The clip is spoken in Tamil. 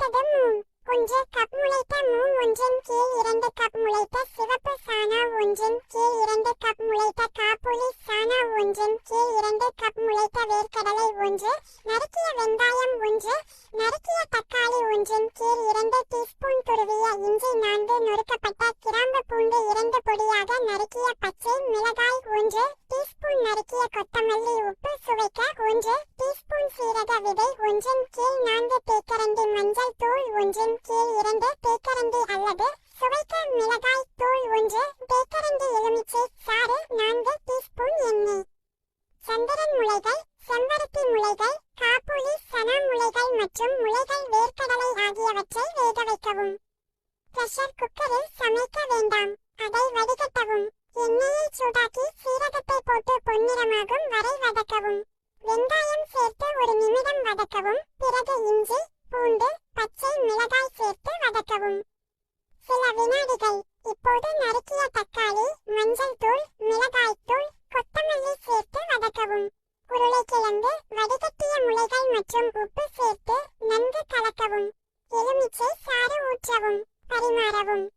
முளைத்தது ஒன்று கப் முளைத்த மூ ஒன்றின் கீழ் இரண்டு கப் முளைத்த சிவப்பு சாணா ஒன்றின் கீழ் இரண்டு கப் முளைத்த காப்புளி சாணா ஒன்றின் கீழ் இரண்டு கப் முளைத்த வேர்க்கடலை ஒன்று நறுக்கிய வெங்காயம் ஒன்று நறுக்கிய தக்காளி ஒன்றின் கீழ் இரண்டு டீஸ்பூன் துருவிய இஞ்சி நான்கு நொறுக்கப்பட்ட கிராம்பு பூண்டு இரண்டு பொடியாக நறுக்கிய பச்சை மிளகாய் ஒன்று டீஸ்பூன் நறுக்கிய கொத்தமல்லி உப்பு சுவைக்க ஒன்று டீஸ்பூன் விதை ஒன்றின் கீழ் நான்கு தேக்கரண்டி மஞ்சள் தூள் ஒன்றின் கீழ் இரண்டு தேக்கரண்டி அல்லது சுவைக்க மிளகாய் தூள் ஒன்று தேக்கரண்டி எலுமிச்சை சாறு நான்கு டீஸ்பூன் எண்ணெய். சந்திரன் முளைகள் செம்பருத்தி முளைகள் காப்புளி சனா முளைகள் மற்றும் முளைகள் வேர்க்கடலை ஆகியவற்றை வேக வைக்கவும். பிரஷர் குக்கரில் சமைக்க வேண்டாம் அதை வடிகட்டவும். எண்ணெயை சூடாக்கி சீரகத்தை போட்டு பொன்னிறமாகும் வரை வதக்கவும். வெங்காயம் வதக்கவும் பிறகு இஞ்சி பூண்டு பச்சை மிளகாய் சேர்த்து வதக்கவும். சில வினாடிகள் இப்போது நறுக்கிய தக்காளி மஞ்சள் தூள் மிளகாய் தூள் கொத்தமல்லி சேர்த்து வதக்கவும். உருளைக்கிழங்கு வடிகட்டிய முளைகள் மற்றும் உப்பு சேர்த்து நன்கு கலக்கவும். எலுமிச்சை சாறு ஊற்றவும் பரிமாறவும்.